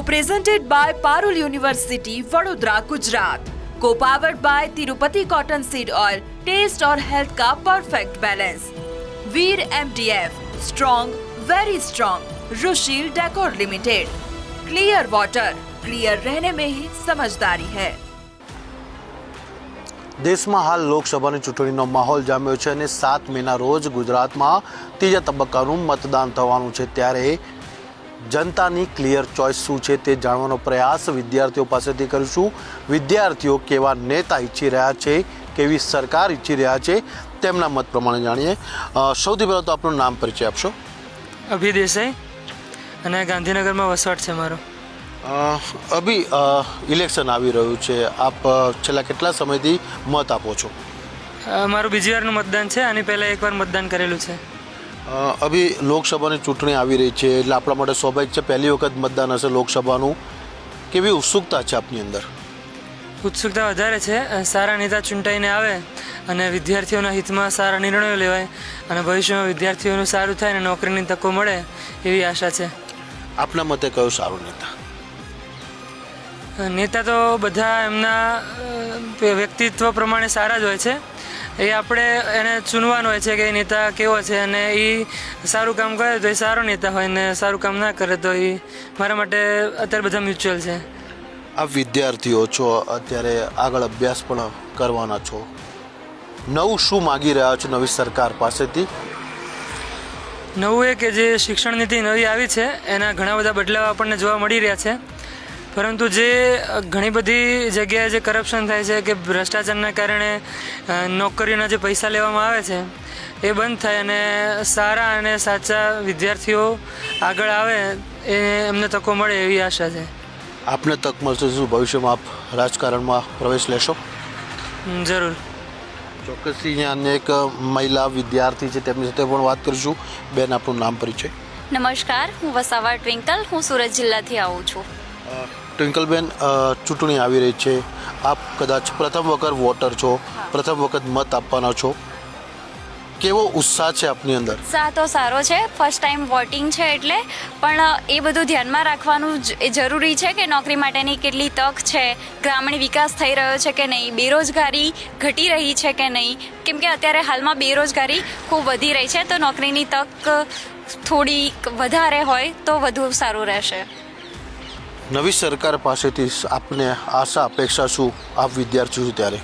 Co-presented by Parul University, Vadodara, Gujarat. Co-powered by Tirupati Cotton Seed Oil. Taste और health का perfect balance. Veer MDF, strong, very strong. Rushil decor limited. Clear water, clear रहने में ही समझदारी है. દેશમાં હાલ લોકસભાની ચૂંટણીનો માહોલ જામ્યો છે અને સાત મેના રોજ ગુજરાતમાં ત્રીજા તબક્કાનું મતદાન થવાનું છે ત્યારે જનતાની ક્લિયર ચોઇસ શું છે તે જાણવાનો પ્રયાસ વિદ્યાર્થીઓ પાસેથી કરીશું. વિદ્યાર્થીઓ કેવા નેતા ઈચ્છી રહ્યા છે કેવી સરકાર ઈચ્છી રહ્યા છે તેમના મત પ્રમાણે જાણીએ. સૌથી પહેલાં તો આપનું નામ પરિચય આપશો. અભિ દેસાઈ અને ગાંધીનગરમાં વસવાટ છે મારો. અભી ઇલેક્શન આવી રહ્યું છે. આપ છેલ્લા કેટલા સમયથી મત આપો છો? મારું બીજી વારનું મતદાન છે. આની પહેલાં એકવાર મતદાન કરેલું છે. અભી લોકસભાની ચૂંટણી આવી રહી છે એટલે આપણા માટે સ્વાભાવિક છે પહેલી વખત મતદાન હશે લોકસભાનું. કેવી ઉત્સુકતા છે આપની અંદર? ઉત્સુકતા વધારે છે. સારા નેતા ચૂંટાઈને આવે અને વિદ્યાર્થીઓના હિતમાં સારા નિર્ણયો લેવાય અને ભવિષ્યમાં વિદ્યાર્થીઓનું સારું થાય અને નોકરીની તકો મળે એવી આશા છે. આપના મતે કયો સારો નેતા? નેતા તો બધા એમના વ્યક્તિત્વ પ્રમાણે સારા જ હોય છે. એ આપણે એને ચૂનવાનો હોય છે કે એ નેતા કેવો છે અને એ સારું કામ કરે તો એ સારો નેતા હોય ને સારું કામ ના કરે તો એ મારા માટે અત્યારે બધા મ્યુચ્યુઅલ છે. આપ વિદ્યાર્થીઓ છો અત્યારે આગળ અભ્યાસ પણ કરવાના છો. નવું શું માગી રહ્યા છો નવી સરકાર પાસેથી? નવું એ કે જે શિક્ષણ નીતિ નવી આવી છે એના ઘણા બધા બદલાવ આપણને જોવા મળી રહ્યા છે. પરંતુ જે ઘણી બધી જગ્યાએ જે કરપ્શન થાય છે કે ભ્રષ્ટાચારના કારણે નોકરીના નોકરીઓના જે પૈસા લેવામાં આવે છે એ બંધ થાય અને સારા અને સાચા વિદ્યાર્થીઓ આગળ આવે એ એમને તકો મળે એવી આશા છે. આપને તક મળશે શું? ભવિષ્યમાં આપ રાજકારણમાં પ્રવેશ લેશો? જરૂર. ચોક્કસથી અહીંયા અન્ય એક મહિલા વિદ્યાર્થી છે તેમની સાથે પણ વાત કરીશું. બેન આપનું નામ પરિચય? નમસ્કાર હું વસાવા ટ્વિંકલ હું સુરત જિલ્લાથી આવું છું. ટ્વિંકલબેન ચૂંટણી આવી રહી છે. આપ કદાચ પ્રથમ વખત વોટર છો પ્રથમ વખત મત આપવાના છો. કેવો ઉત્સાહ છે આપની અંદર? ઉત્સાહ તો સારો છે. ફર્સ્ટ ટાઈમ વોટિંગ છે એટલે. પણ એ બધું ધ્યાનમાં રાખવાનું જરૂરી છે કે નોકરી માટેની કેટલી તક છે ગ્રામીણ વિકાસ થઈ રહ્યો છે કે નહીં બેરોજગારી ઘટી રહી છે કે નહીં? કેમ કે અત્યારે હાલમાં બેરોજગારી ખૂબ વધી રહી છે તો નોકરીની તક થોડી વધારે હોય તો વધુ સારું રહેશે. નવી સરકાર પાસેથી આપને આશા અપેક્ષા શું આપ વિદ્યાર્થી છો ત્યારે?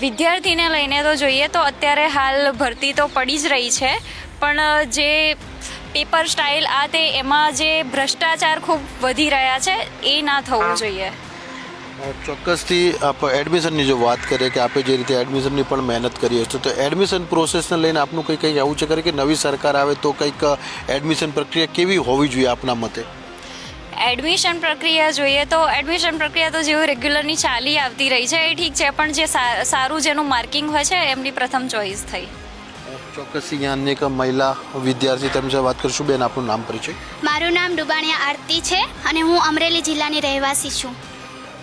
વિદ્યાર્થીને લઈને તો જોઈએ તો અત્યારે હાલ ભરતી તો પડી જ રહી છે પણ જે પેપર સ્ટાઇલ આ તે એમાં જે ભ્રષ્ટાચાર ખૂબ વધી રહ્યા છે એ ના થવું જોઈએ. ચોક્કસથી આપ એડમિશનની જો વાત કરીએ કે આપણે જે રીતે એડમિશનની પણ મહેનત કરીએ છીએ તો એડમિશન પ્રોસેસને લઈને આપનું કંઈ કંઈક એવું છે કે નવી સરકાર આવે તો કંઈક એડમિશન પ્રક્રિયા કેવી હોવી જોઈએ આપના મતે? એડમિશન પ્રક્રિયા જોઈએ તો એડમિશન પ્રક્રિયા તો જેવું રેગ્યુલરની ચાલી આવતી રહી છે એ ઠીક છે પણ જે સારું જેનું માર્કિંગ હોય છે એમની પ્રથમ ચોઈસ થઈ. ચોક્કસ અહીંયા અન્ય મહિલા વિદ્યાર્થી તેમની સાથે વાત કરીશું. બેન આપનું નામ પરિચય? મારું નામ ડુબાણિયા આરતી છે અને હું અમરેલી જિલ્લાની રહેવાસી છું.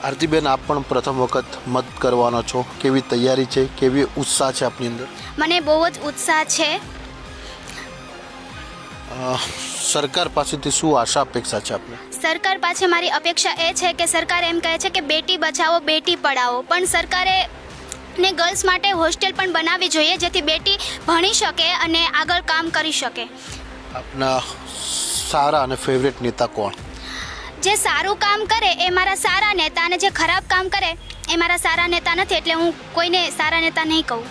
આરતીબેન આપ પણ પ્રથમ વખત મત કરવાનો છો. કેવી તૈયારી છે? કેવી ઉત્સાહ છે આપની અંદર? મને બહુ જ ઉત્સાહ છે. સરકાર પાસેથી શું આશા અપેક્ષા છે આપને? સરકાર પાસે મારી અપેક્ષા એ છે કે સરકાર એમ કહે છે કે બેટી બચાવો બેટી પઢાવો. પણ સરકારે ને ગર્લ્સ માટે હોસ્ટેલ પણ બનાવવી જોઈએ જેથી બેટી ભણી શકે અને આગળ કામ કરી શકે. આપના સારા અને ફેવરેટ નેતા કોણ? જે સારું કામ કરે એ મારા સારા નેતા અને જે ખરાબ કામ કરે એ મારા સારા નેતા નથી એટલે હું કોઈને સારા નેતા નહીં કહું.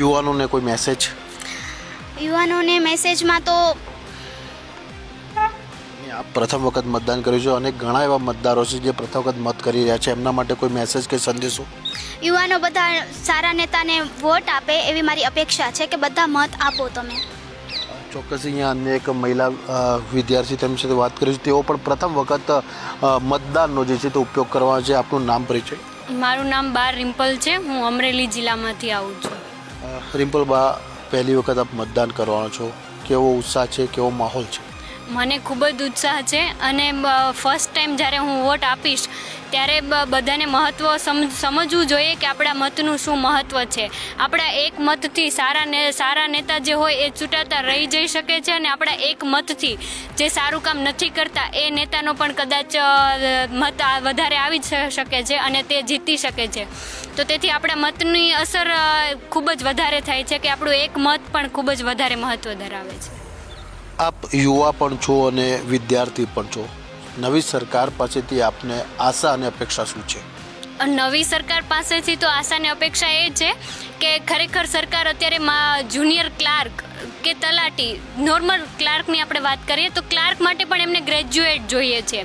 યુવાનોને કોઈ મેસેજ યુવાનોને મેસેજમાં તો આપ પ્રથમ વખત મતદાન કર્યું છે. અને ઘણા એવા મતદારો છે જે પ્રથમ વખત મત કરી રહ્યા છે. એમના માટે કોઈ મેસેજ કે સંદેશો? યુવાનો બધા સારા નેતાને વોટ આપે એવી મારી અપેક્ષા છે કે બધા મત આપો તમે. ચોક્કસ અહીંયા અન્ય એક મહિલા વિદ્યાર્થી તેમની સાથે વાત કરીશું તેઓ પણ પ્રથમ વખત મતદાનનો જે છે તે ઉપયોગ કરવાનો છે. આપનું નામ પરિચય? મારું નામ બાર રિમ્પલ છે. હું અમરેલી જિલ્લામાંથી આવું છું. રિમ્પલ રિમ્પલબા પહેલી વખત આપ મતદાન કરવાનો છો? કેવો ઉત્સાહ છે? કેવો માહોલ છે? મને ખૂબ જ ઉત્સાહ છે અને ફર્સ્ટ ટાઈમ જ્યારે હું વોટ આપીશ, ત્યારે બધાને મહત્ત્વ સમજવું જોઈએ કે આપણા મતનું શું મહત્ત્વ છે. આપણા એક મતથી સારા ને, સારા નેતા જે હોય એ ચૂંટાતા રહી જઈ શકે છે અને આપણા એક મતથી જે સારું કામ નથી કરતા એ નેતાનો પણ કદાચ મત વધારે આવી શકે છે અને તે જીતી શકે છે. તો તેથી આપણા મતની અસર ખૂબ જ વધારે થાય છે કે આપણું એક મત પણ ખૂબ જ વધારે મહત્ત્વ ધરાવે છે. આપ યુવા પણ છો અને વિદ્યાર્થી પણ છો. નવી સરકાર પાસેથી આપને આશા અને અપેક્ષા શું છે? નવી સરકાર પાસેથી તો આશાની અપેક્ષા એ છે કે ખરેખર સરકાર અત્યારે જુનિયર ક્લાર્ક કે તલાટી નોર્મલ ક્લાર્કની આપણે વાત કરીએ તો ક્લાર્ક માટે પણ એમને ગ્રેજ્યુએટ જોઈએ છે.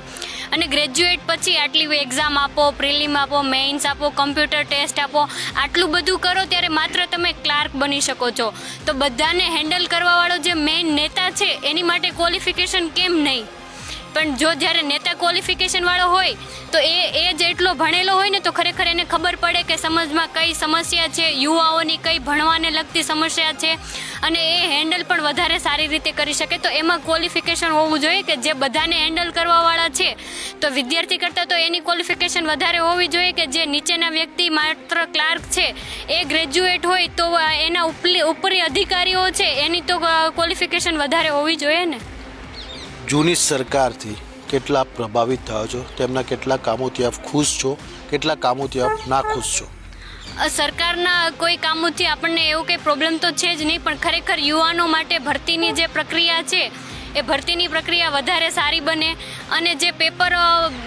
અને ગ્રેજ્યુએટ પછી આટલી એક્ઝામ આપો પ્રિલિમ આપો મેઇન્સ આપો કમ્પ્યુટર ટેસ્ટ આપો, આટલું બધું કરો ત્યારે માત્ર તમે ક્લાર્ક બની શકો છો. તો બધાને હેન્ડલ કરવાવાળો જે મેઇન નેતા છે, એની માટે ક્વોલિફિકેશન કેમ નહીં? પણ જો જ્યારે નેતા ક્વોલિફિકેશન વાળો હોય, તો એ એ જેટલો ભણેલો હોય ને, તો ખરેખર એને ખબર પડે કે સમાજમાં કઈ સમસ્યા છે, યુવાઓની કઈ ભણવાને લગતી સમસ્યા છે, અને એ હેન્ડલ પણ વધારે સારી રીતે કરી શકે. તો એમાં ક્વોલિફિકેશન હોવું જોઈએ કે જે બધાને હેન્ડલ કરવાવાળા છે, તો વિદ્યાર્થી કરતાં તો એની ક્વોલિફિકેશન વધારે હોવી જોઈએ કે જે નીચેના વ્યક્તિ માત્ર ક્લાર્ક છે, એ ગ્રેજ્યુએટ હોય તો એના ઉપલી, ઉપરી અધિકારીઓ છે, એની તો ક્વોલિફિકેશન વધારે હોવી જોઈએ ને. જૂની સરકારથી કેટલા પ્રભાવિત થયો છો? તેમના કેટલા કામોથી આપ ખુશ છો? કેટલા કામોથી આપ ના ખુશ છો? સરકારના કોઈ કામોથી આપણને એવું કંઈ પ્રોબ્લેમ તો છે જ નહીં, પણ ખરેખર યુવાનો માટે ભરતીની જે પ્રક્રિયા છે એ ભરતીની પ્રક્રિયા વધારે સારી બને અને જે પેપર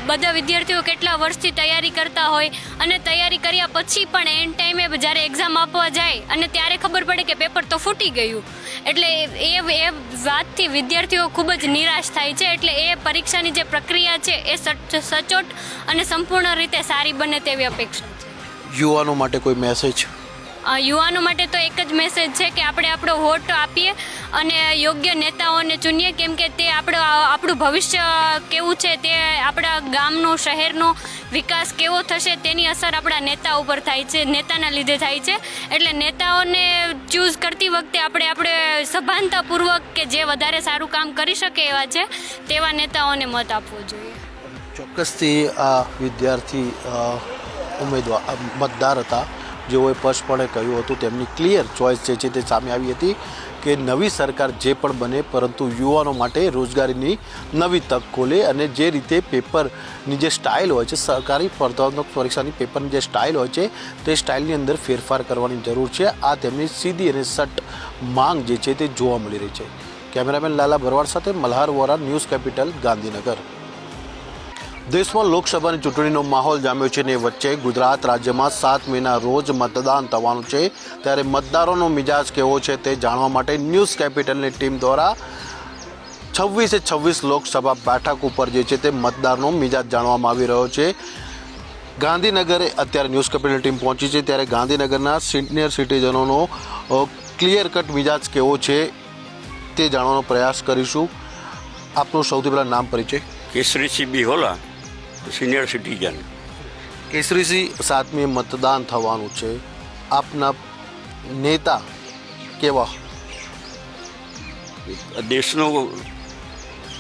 બધા વિદ્યાર્થીઓ કેટલા વર્ષથી તૈયારી કરતા હોય અને તૈયારી કર્યા પછી પણ એન્ડ ટાઈમે જ્યારે એક્ઝામ આપવા જાય અને ત્યારે ખબર પડે કે પેપર તો ફૂટી ગયું. એટલે એ એ વાતથી વિદ્યાર્થીઓ ખૂબ જ નિરાશ થાય છે. એટલે એ પરીક્ષાની જે પ્રક્રિયા છે એ સચોટ અને સંપૂર્ણ રીતે સારી બને તેવી અપેક્ષા યુવાનો માટે કોઈ મેસેજ યુવાનો માટે તો એક જ મેસેજ છે કે આપણે આપણો વોટ આપીએ અને યોગ્ય નેતાઓને ચૂનીએ. કેમ કે તે આપણો, આપણું ભવિષ્ય કેવું છે તે આપણા ગામનો, શહેરનો વિકાસ કેવો થશે તેની અસર આપણા નેતા ઉપર થાય છે, નેતાના લીધે થાય છે. એટલે નેતાઓને ચૂઝ કરતી વખતે આપણે આપણે સભાનતાપૂર્વક કે જે વધારે સારું કામ કરી શકે એવા છે તેવા નેતાઓને મત આપવો જોઈએ. ચોક્કસથી આ વિદ્યાર્થી ઉમેદવાર મતદાર હતા. જેઓએ સ્પષ્ટપણે કહ્યું હતું, તેમની ક્લિયર ચોઇસ જે છે તે સામે આવી હતી કે નવી સરકાર જે પણ બને, પરંતુ યુવાનો માટે રોજગારીની નવી તક ખોલે અને જે રીતે પેપરની જે સ્ટાઇલ હોય છે, સરકારી સ્પર્ધાત્મક પરીક્ષાની પેપરની જે સ્ટાઇલ હોય છે, તે સ્ટાઇલની અંદર ફેરફાર કરવાની જરૂર છે. આ તેમની સીધી અને સટ માંગ જે છે તે જોવા મળી રહી છે. કેમેરામેન લાલા ભરવાડ સાથે મલ્હાર વોરા, ન્યૂઝ કેપિટલ, ગાંધીનગર. દેશમાં લોકસભાની ચૂંટણીનો માહોલ જામ્યો છે ને વચ્ચે ગુજરાત રાજ્યમાં સાત મેના રોજ મતદાન થવાનું છે. ત્યારે મતદારોનો મિજાજ કેવો છે તે જાણવા માટે ન્યૂઝ કેપિટલની ટીમ દ્વારા છવ્વીસે છવ્વીસ લોકસભા બેઠક ઉપર જે છે તે મતદારનો મિજાજ જાણવામાં આવી રહ્યો છે. ગાંધીનગરે અત્યારે ન્યૂઝ કેપિટલ ટીમ પહોંચી છે. ત્યારે ગાંધીનગરના સિનિયર સિટીઝનોનો ક્લિયર કટ મિજાજ કેવો છે તે જાણવાનો પ્રયાસ કરીશું. આપનું સૌથી પહેલાં નામ પરિચય. કેસરીસિંહ બિહોલા. Senior citizen. કેસરીસી સાતમી મતદાન થવાનું છે. આપના નેતા કેવા? દેશનું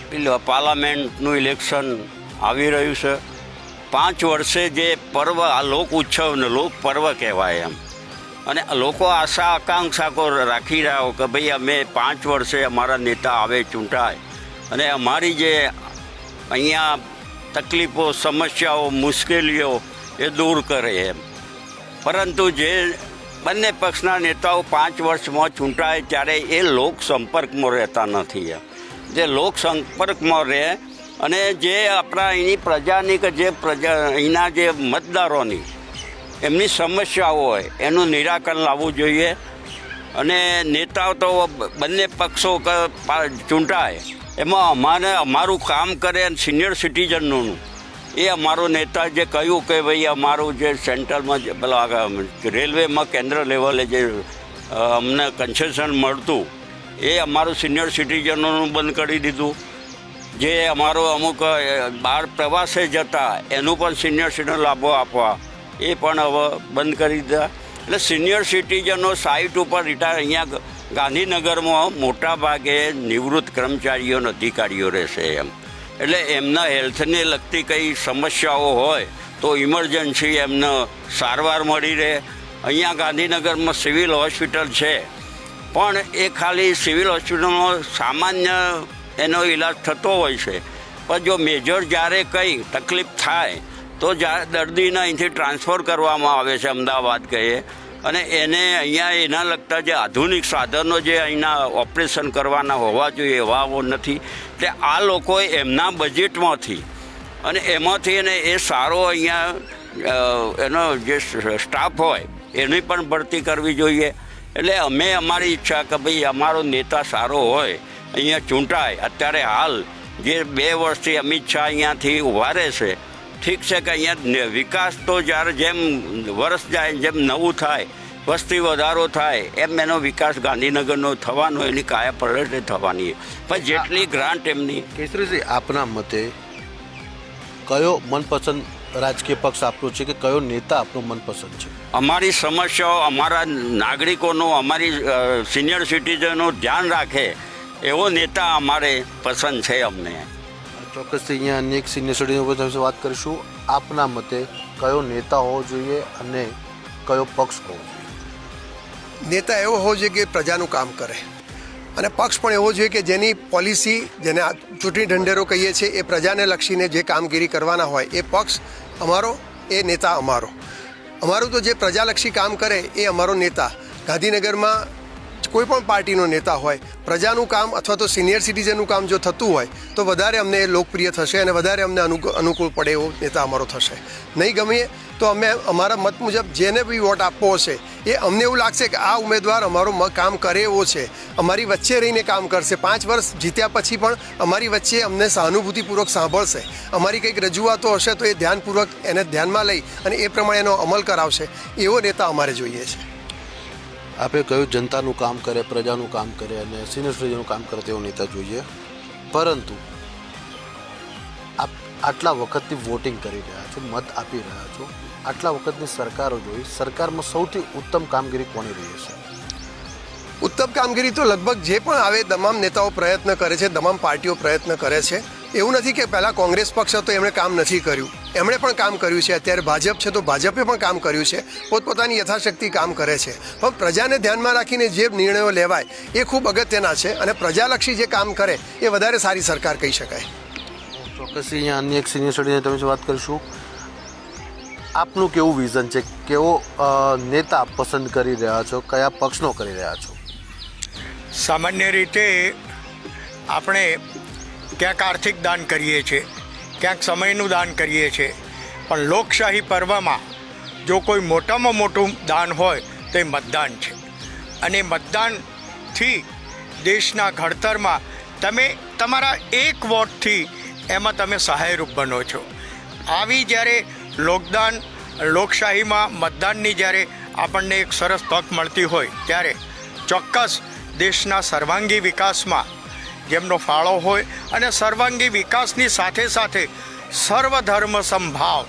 પેલું પાર્લામેન્ટનું ઇલેક્શન આવી રહ્યું છે. પાંચ વર્ષે જે પર્વ આ લોક ઉત્સવને લોક પર્વ કહેવાય એમ. અને લોકો આશા આકાંક્ષા રાખી રહ્યા હો કે ભાઈ અમે પાંચ વર્ષે અમારા નેતા આવે ચૂંટાય. અને અમારી જે અહીંયા તકલીફો, સમસ્યાઓ, મુશ્કેલીઓ એ દૂર કરે એમ. પરંતુ જે બંને પક્ષના નેતાઓ પાંચ વર્ષમાં ચૂંટાય ત્યારે એ લોક સંપર્કમાં રહેતા નથી એમ. જે લોક સંપર્કમાં રહે અને જે આપણા અહીંની પ્રજાની કે જે પ્રજા અહીંના જે મતદારોની એમની સમસ્યાઓ હોય, એનું નિરાકરણ લાવવું જોઈએ. અને નેતાઓ તો બંને પક્ષો ચૂંટાય. એમાં અમારે, અમારું કામ કરે સિનિયર સિટીઝનનું એ અમારો નેતા જે કહ્યું કે ભાઈ અમારું જે સેન્ટ્રલમાં જે, પેલા રેલવેમાં કેન્દ્ર લેવલે જે અમને કન્સેશન મળતું, એ અમારું સિનિયર સિટીઝનોનું બંધ કરી દીધું. જે અમારો અમુક બહાર પ્રવાસે જતા, એનું પણ સિનિયર સિટીઝન લાભો આપવા, એ પણ હવે બંધ કરી દીધા. એટલે સિનિયર સિટીઝનો સાઇટ ઉપર રિટાયર અહીંયા ગાંધીનગરમાં મોટા ભાગે નિવૃત્ત કર્મચારીઓ અને અધિકારીઓ રહેશે એમ. એટલે એમના હેલ્થને લગતી કંઈ સમસ્યાઓ હોય તો ઇમરજન્સી એમને સારવાર મળી રહે. અહીંયા ગાંધીનગરમાં સિવિલ હોસ્પિટલ છે. પણ એ ખાલી સિવિલ હોસ્પિટલમાં સામાન્ય એનો ઈલાજ થતો હોય છે. પણ જો મેજર જ્યારે કંઈ તકલીફ થાય, તો દર્દીને અહીંથી ટ્રાન્સફર કરવામાં આવે છે, અમદાવાદ કહીએ. અને એને અહીંયા એના લગતા જે આધુનિક સાધનો જે અહીંના ઓપરેશન કરવાના હોવા જોઈએ એવા નથી. એટલે આ લોકોએ એમના બજેટમાંથી અને એમાંથી એને એ સારો અહીંયા એનો જે સ્ટાફ હોય એની પણ ભરતી કરવી જોઈએ. એટલે અમે અમારી ઈચ્છા કે ભાઈ અમારો નેતા સારો હોય, અહીંયા ચૂંટાય. અત્યારે હાલ જે બે વર્ષથી અમિત શાહ અહીંયાથી ઊભા રહેશે ઠીક છે કે અહીંયા વિકાસ તો જ્યારે જેમ વર્ષ જાય જેમ નવું થાય વસ્તી વધારો થાય એમ એનો વિકાસ ગાંધીનગરનો થવાનો એની કાયા પલટે થવાની પણ જેટલી ગ્રાન્ટ એમની. કેસરીજી આપના મતે કયો મનપસંદ રાજકીય પક્ષ આપનો છે કે કયો નેતા આપનો મનપસંદ છે? અમારી સમસ્યાઓ અમારા નાગરિકોનો અમારી સિનિયર સિટીઝનો ધ્યાન રાખે એવો નેતા અમારે પસંદ છે અમને. ચોક્કસથી અહીંયા અનેક સિનિયર સિટીઝન ઉપર તમે વાત કરીશું. આપના મતે કયો નેતા હોવો જોઈએ અને કયો પક્ષ હોવો જોઈએ? નેતા એવો હોવો જોઈએ કે પ્રજાનું કામ કરે. અને પક્ષ પણ એવો જોઈએ કે જેની પોલિસી જેને ચૂંટણી ઢંઢેરો કહીએ છીએ, એ પ્રજાને લક્ષીને જે કામગીરી કરવાના હોય, એ પક્ષ અમારો, એ નેતા અમારો. અમારું તો જે પ્રજાલક્ષી કામ કરે, એ અમારો નેતા. ગાંધીનગરમાં કોઈ પણ પાર્ટીનો નેતા હોય, પ્રજાનું કામ અથવા તો સિનિયર સિટીઝનનું કામ જો થતું હોય, તો વધારે અમને લોકપ્રિય થશે અને વધારે અમને અનુકૂળ અનુકૂળ પડે એવો નેતા અમારો થશે. નહીં ગમીએ તો અમે અમારા મત મુજબ જેને બી વોટ આપવો હશે, એ અમને એવું લાગશે કે આ ઉમેદવાર અમારો કામ કરે એવો છે. અમારી વચ્ચે રહીને કામ કરશે. પાંચ વર્ષ જીત્યા પછી પણ અમારી વચ્ચે અમને સહાનુભૂતિપૂર્વક સાંભળશે. અમારી કંઈક રજૂઆતો હશે તો એ ધ્યાનપૂર્વક એને ધ્યાનમાં લઈ અને એ પ્રમાણે એનો અમલ કરાવશે. એવો નેતા અમારે જોઈએ છે. આપે કહ્યું, જનતાનું કામ કરે, પ્રજાનું કામ કરે અને સિનિયર સિટીઝનનું કામ કરે તેવો નેતા જોઈએ. પરંતુ આપ આટલા વખતથી વોટિંગ કરી રહ્યા છો, મત આપી રહ્યા છો. આટલા વખતની સરકારો જોઈ, સરકારમાં સૌથી ઉત્તમ કામગીરી કોની રહી છે ઉત્તમ કામગીરી તો લગભગ જે પણ આવે, તમામ નેતાઓ પ્રયત્ન કરે છે, તમામ પાર્ટીઓ પ્રયત્ન કરે છે. એવું નથી કે પહેલાં કોંગ્રેસ પક્ષ હતો, એમણે કામ નથી કર્યું. એમણે પણ કામ કર્યું છે. અત્યારે ભાજપ છે તો ભાજપે પણ કામ કર્યું છે. પોતપોતાની યથાશક્તિ કામ કરે છે. પણ પ્રજાને ધ્યાનમાં રાખીને જે નિર્ણયો લેવાય એ ખૂબ અગત્યના છે અને પ્રજાલક્ષી જે કામ કરે એ વધારે સારી સરકાર કહી શકાય. ચોક્કસ અહીંયા અન્ય એક સિનિયર સ્ટડીને તમે વાત કરીશું આપનું કેવું વિઝન છે? કેવો નેતા પસંદ કરી રહ્યા છો? કયા પક્ષનો કરી રહ્યા છો? સામાન્ય રીતે આપણે ક્યાંક આર્થિક દાન કરીએ છીએ. ક્યાંક સમયનું દાન કરીએ છીએ. પણ લોકશાહી પર્વમાં જો કોઈ મોટામાં મોટું દાન હોય, તો એ મતદાન છે. અને મતદાનથી દેશના ઘડતરમાં તમે તમારા એક વોટથી એમાં તમે સહાયરૂપ બનો છો. આવી જ્યારે લોકદાન, લોકશાહીમાં મતદાનની જ્યારે આપણને એક સરસ તક મળતી હોય, ત્યારે ચોક્કસ દેશના સર્વાંગી વિકાસમાં જેમનો ફાળો હોય અને સર્વાંગી વિકાસની સાથે સાથે સર્વધર્મ સંભાવ,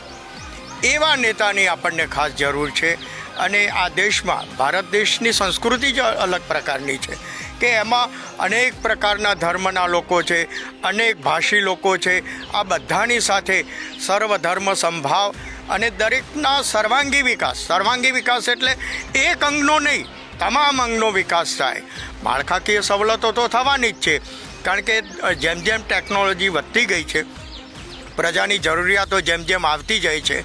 એવા નેતાની આપણને ખાસ જરૂર છે. અને આ દેશમાં, ભારત દેશની સંસ્કૃતિ જ અલગ પ્રકારની છે કે એમાં અનેક પ્રકારના ધર્મના લોકો છે, અનેક ભાષી લોકો છે. આ બધાની સાથે સર્વધર્મ સંભાવ અને દરેકના સર્વાંગી વિકાસ સર્વાંગી વિકાસ એટલે એક અંગનો નહીં, તમામ અંગનો વિકાસ થાય. માળખાકીય સવલતો તો થવાની જ છે કારણ કે જેમ જેમ ટેકનોલોજી વધતી ગઈ છે, પ્રજાની જરૂરિયાતો જેમ જેમ આવતી જાય છે,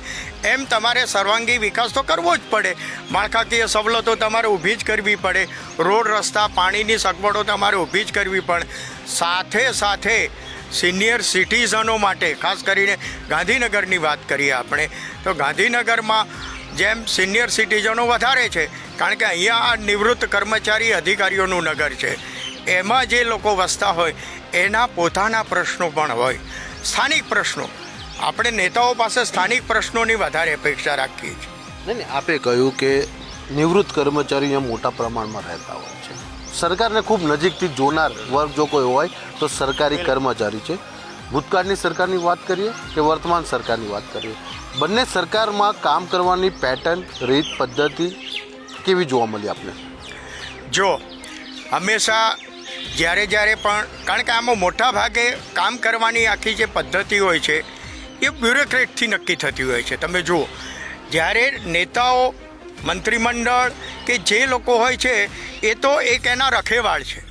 એમ તમારે સર્વાંગી વિકાસ તો કરવો જ પડે. માળખાકીય સવલતો તમારે ઊભી જ કરવી પડે. રોડ, રસ્તા, પાણીની સગવડો તમારે ઊભી જ કરવી પડે. સાથે સાથે સિનિયર સિટીઝનો માટે, ખાસ કરીને ગાંધીનગરની વાત કરીએ આપણે, તો ગાંધીનગરમાં જેમ સિનિયર સિટીઝનો વધારે છે, કારણ કે અહીંયા આ નિવૃત્ત કર્મચારી અધિકારીઓનું નગર છે. એમાં જે લોકો વસતા હોય એના પોતાના પ્રશ્નો પણ હોય. સ્થાનિક પ્રશ્નો. આપણે નેતાઓ પાસે સ્થાનિક પ્રશ્નોની વધારે અપેક્ષા રાખીએ છીએ. નહીં આપે કહ્યું કે નિવૃત્ત કર્મચારી અહીંયા મોટા પ્રમાણમાં રહેતા હોય છે. સરકારને ખૂબ નજીકથી જોનાર વર્ગ જો કોઈ હોય તો સરકારી કર્મચારી છે. ભૂતકાળની સરકારની વાત કરીએ કે વર્તમાન સરકારની વાત કરીએ? બંને સરકારમાં કામ કરવાની પેટર્ન રીત પદ્ધતિ કેવી જોવા મળી આપને? જો હંમેશા જ્યારે જ્યારે પણ, કારણ કે આમાં મોટા ભાગે કામ કરવાની આખી જે પદ્ધતિ હોય છે, એ બ્યુરોક્રેટથી નક્કી થતી હોય છે. તમે જુઓ, જ્યારે નેતાઓ, મંત્રીમંડળ કે જે લોકો હોય છે, એ તો એક એના રખેવાળ છે.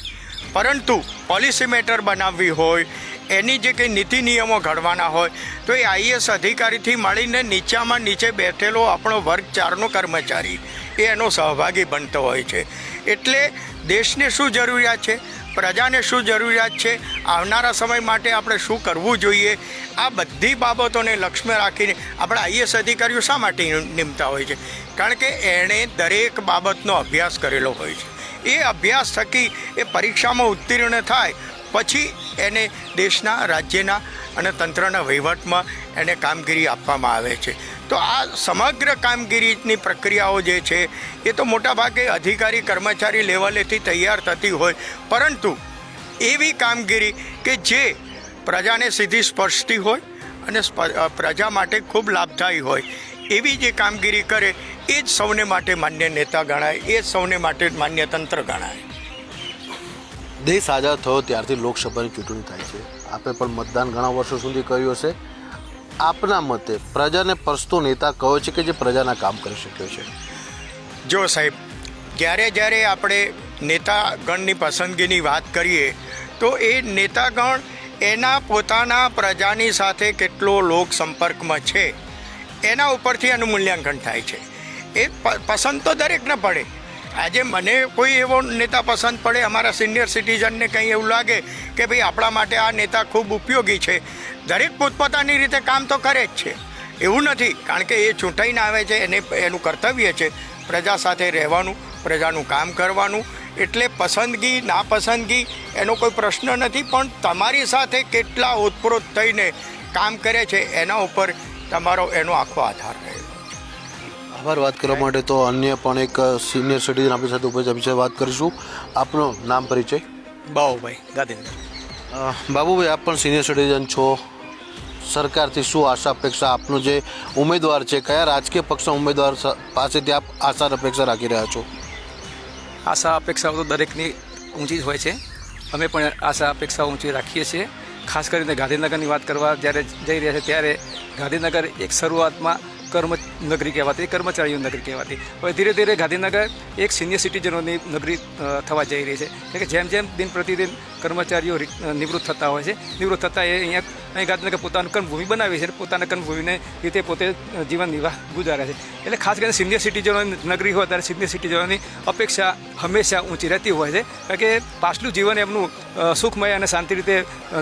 પરંતુ પોલિસી મેટર બનાવવી હોય, એની જે કંઈ નીતિ નિયમો ઘડવાના હોય, તો એ આઈએસ અધિકારીથી મળીને નીચામાં નીચે બેઠેલો આપણો વર્ગ ચારનો કર્મચારી, એ એનો સહભાગી બનતો હોય છે. એટલે દેશને શું જરૂરિયાત છે? પ્રજાને શું જરૂરિયાત છે? આવનારા સમય માટે આપણે શું કરવું જોઈએ? આ બધી બાબતોને લક્ષ્ય રાખીને આપણા આઈએસ અધિકારીઓ શા માટે નિમતા હોય છે? કારણ કે એણે દરેક બાબતનો અભ્યાસ કરેલો હોય છે. એ અભ્યાસ થકી એ પરીક્ષામાં ઉત્તીર્ણ થાય, પછી એને દેશના, રાજ્યના અને તંત્રના વહીવટમાં એને કામગીરી આપવામાં આવે છે. તો આ સમગ્ર કામગીરીની પ્રક્રિયાઓ જે છે, એ તો મોટાભાગે અધિકારી, કર્મચારી લેવલેથી તૈયાર થતી હોય. પરંતુ એવી કામગીરી કે જે પ્રજાને સીધી સ્પર્શતી હોય અને પ્રજા માટે ખૂબ લાભદાયી હોય, એવી જે કામગીરી કરે, એ જ સૌને માટે માન્ય નેતા ગણાય, એ જ સૌને માટે માન્ય તંત્ર ગણાય. દેશ આઝાદ થયો ત્યારથી લોકસભાની ચૂંટણી થાય છે. આપે પણ મતદાન ઘણા વર્ષો સુધી કર્યું હશે. આપના મતે પ્રજાને પરસતો નેતા કયો છે કે જે પ્રજાના કામ કરી શક્યો છે? જો સાહેબ, જ્યારે જ્યારે આપણે નેતાગણની પસંદગીની વાત કરીએ, તો એ નેતાગણ એના પોતાના પ્રજાની સાથે કેટલો લોક સંપર્કમાં છે, એના ઉપરથી એનું મૂલ્યાંકન થાય છે. એ પસંદ તો દરેકને પડે આજે મને કોઈ એવો નેતા પસંદ પડે, અમારા સિનિયર સિટીઝનને કંઈ એવું લાગે કે ભાઈ આપણા માટે આ નેતા ખૂબ ઉપયોગી છે. દરેક પોતપોતાની રીતે કામ તો કરે જ છે. એવું નથી, કારણ કે એ ચૂંટાઈને આવે છે, એને એનું કર્તવ્ય છે પ્રજા સાથે રહેવાનું, પ્રજાનું કામ કરવાનું. એટલે પસંદગી, નાપસંદગી, એનો કોઈ પ્રશ્ન નથી, પણ તમારી સાથે કેટલા ઓતપ્રોત થઈને કામ કરે છે, એના ઉપર તમારો એનો આખો આધાર રહેલો આભાર. વાત કરવા માટે તો અન્ય પણ એક સિનિયર સિટીઝન આપણી સાથે ઉપસ્થિત વિશે વાત કરીશું આપનો નામ પરિચય. બાબુભાઈ ગાંધીનગર. બાબુભાઈ આપ પણ સિનિયર સિટીઝન છો. સરકારથી શું આશા અપેક્ષા? આપનો જે ઉમેદવાર છે કયા રાજકીય પક્ષના ઉમેદવાર પાસેથી આપ આશા અપેક્ષા રાખી રહ્યા છો? આશા અપેક્ષાઓ તો દરેકની ઊંચી જ હોય છે. અમે પણ આશા અપેક્ષાઓ ઊંચી રાખીએ છીએ. ખાસ કરીને ગાંધીનગરની વાત કરવા જ્યારે જઈ રહ્યા છે ત્યારે ગાંધીનગર એક શરૂઆતમાં કર્મ નગરી કહેવાતી, કર્મચારીઓ નગરી કહેવાતી. હવે ધીરે ધીરે ગાંધીનગર એક સિનિયર સિટીઝનોની નગરી થવા જઈ રહી છે. કારણ કે જેમ જેમ દિન પ્રતિદિન કર્મચારીઓ નિવૃત્ત થતા હોય છે, નિવૃત્ત થતાં એ અહીંયા, અહીં ગાંધીનગર પોતાનું કર્મભૂમિ બનાવી છે, પોતાના કર્મભૂમિને રીતે પોતે જીવન નિર્વાહ ગુજારે છે. એટલે ખાસ કરીને સિનિયર સિટીઝનોની નગરી હોય ત્યારે સિનિયર સિટીઝનોની અપેક્ષા હંમેશા ઊંચી રહેતી હોય છે. કારણ કે પાછલું જીવન એમનું સુખમય અને શાંતિ રીતે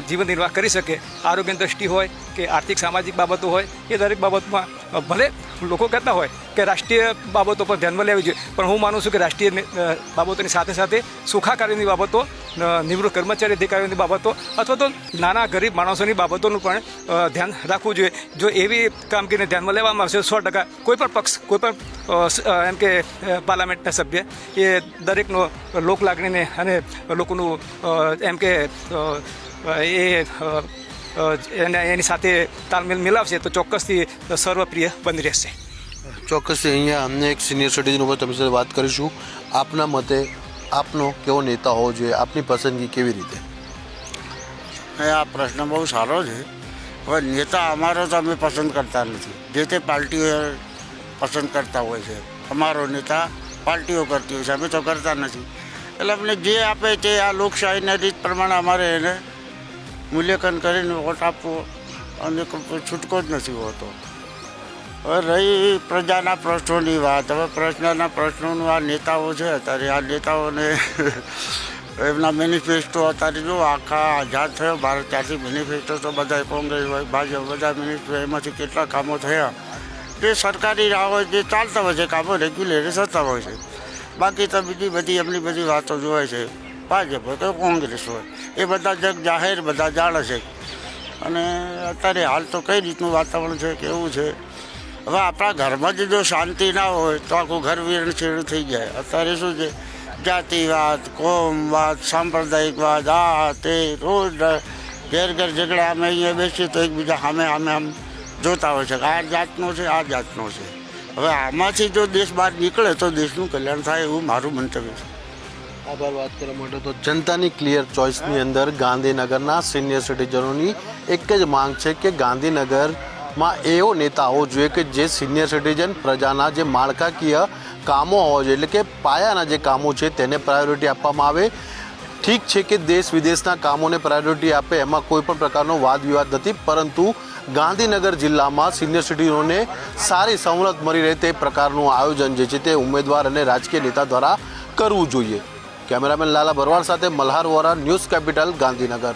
જીવન નિર્વાહ કરી શકે. આરોગ્ય દ્રષ્ટિ હોય કે આર્થિક, સામાજિક બાબતો હોય, એ દરેક બાબતમાં ભલે લોકો કહેતા હોય કે રાષ્ટ્રીય બાબતો પર ધ્યાનમાં લેવી જોઈએ. પણ હું માનું છું કે રાષ્ટ્રીય બાબતોની સાથે સાથે સુખાકારીની બાબતો નિવૃત્ત કર્મચારી અધિકારીઓની બાબતો અથવા તો નાના ગરીબ માણસોની બાબતોનું પણ ધ્યાન રાખવું જોઈએ. જો એવી કામગીરીને ધ્યાનમાં લેવામાં આવશે સો ટકા કોઈ પણ પક્ષ કોઈ પણ અ, સ- અ, એમ કે પાર્લામેન્ટના સભ્ય એ દરેકનો લોક લાગણીને અને લોકોનું એમ કે એ એને એની સાથે તાલમેલ મિલાવશે તો ચોક્કસથી સર્વપ્રિય બની રહેશે. ચોક્કસથી અહીંયા અમને એક સિનિયર સિટીઝન ઉપર તમે સાથે વાત કરીશું. આપના મતે આપનો કેવો નેતા હોવો જોઈએ? આપની પસંદગી કેવી રીતે? આ પ્રશ્ન બહુ સારો છે. હવે નેતા અમારો તો અમે પસંદ કરતા નથી. જે તે પાર્ટીઓ પસંદ કરતા હોય છે. અમારો નેતા પાર્ટીઓ કરતી હોય છે. અમે તો કરતા નથી. એટલે અમને જે આપે તે આ લોકશાહીના રીત પ્રમાણે અમારે એને મૂલ્યાંકન કરીને વોટ આપવો અને છૂટકો જ નથી હોતો. હવે રહી પ્રજાના પ્રશ્નોની વાત. હવે પ્રશ્નના પ્રશ્નોનું આ નેતાઓ છે, અત્યારે આ નેતાઓને એમના મેનિફેસ્ટો અત્યારે જો આખા આઝાદ થયો. ભારત ત્યારથી મેનિફેસ્ટો તો બધા કોંગ્રેસ હોય, ભાજપ બધા મેનિફેસ્ટો એમાંથી કેટલા કામો થયા. તે સરકારી રાહ હોય, જે ચાલતા હોય છે કામો રેગ્યુલર થતા હોય છે. બાકી તો બીજી બધી એમની બધી વાતો જોવાય છે. ભાજપ હોય કે કોંગ્રેસ હોય, એ બધા જગ જાહેર બધા જાણે છે. અને અત્યારે હાલ તો કઈ રીતનું વાતાવરણ છે કેવું છે? હવે આપણા ઘરમાં જ જો શાંતિ ના હોય તો આખું ઘર વિરણછેડું થઈ જાય. અત્યારે શું છે? જાતિવાદ, કોમવાદ, સાંપ્રદાયિકવાદ, આ, તે, રોજ ઘેર ઘેર ઝઘડા. અમે અહીંયા બેસીએ તો એકબીજા સામે સામે આમ જોતા હોય છે આ જાતનો છે, આ જાતનો છે. હવે આમાંથી જો દેશ બહાર નીકળે તો દેશનું કલ્યાણ થાય એવું મારું મંતવ્ય છે. આભાર વાત કરવા માટે તો જનતાની ક્લિયર ચોઇસની અંદર ગાંધીનગરના સિનિયર સિટીઝનોની એક જ માંગ છે કે ગાંધીનગરમાં એવો નેતા હોવો જોઈએ કે જે સિનિયર સિટીઝન પ્રજાના જે માળખાકીય કામો હોવા જોઈએ, એટલે કે પાયાના જે કામો છે તેને પ્રાયોરિટી આપવામાં આવે. ઠીક છે કે દેશ વિદેશના કામોને પ્રાયોરિટી આપે, એમાં કોઈ પણ પ્રકારનો વાદ વિવાદ નથી, પરંતુ ગાંધીનગર જિલ્લામાં સિનિયર સિટીઝનોને સારી સવલત મળી રહે તે પ્રકારનું આયોજન જે છે તે ઉમેદવાર અને રાજકીય નેતા દ્વારા કરવું જોઈએ. કેમેરામેન લાલા ભરવાડ સાથે મલ્હાર વોરા ન્યૂઝ કેપિટલ ગાંધીનગર.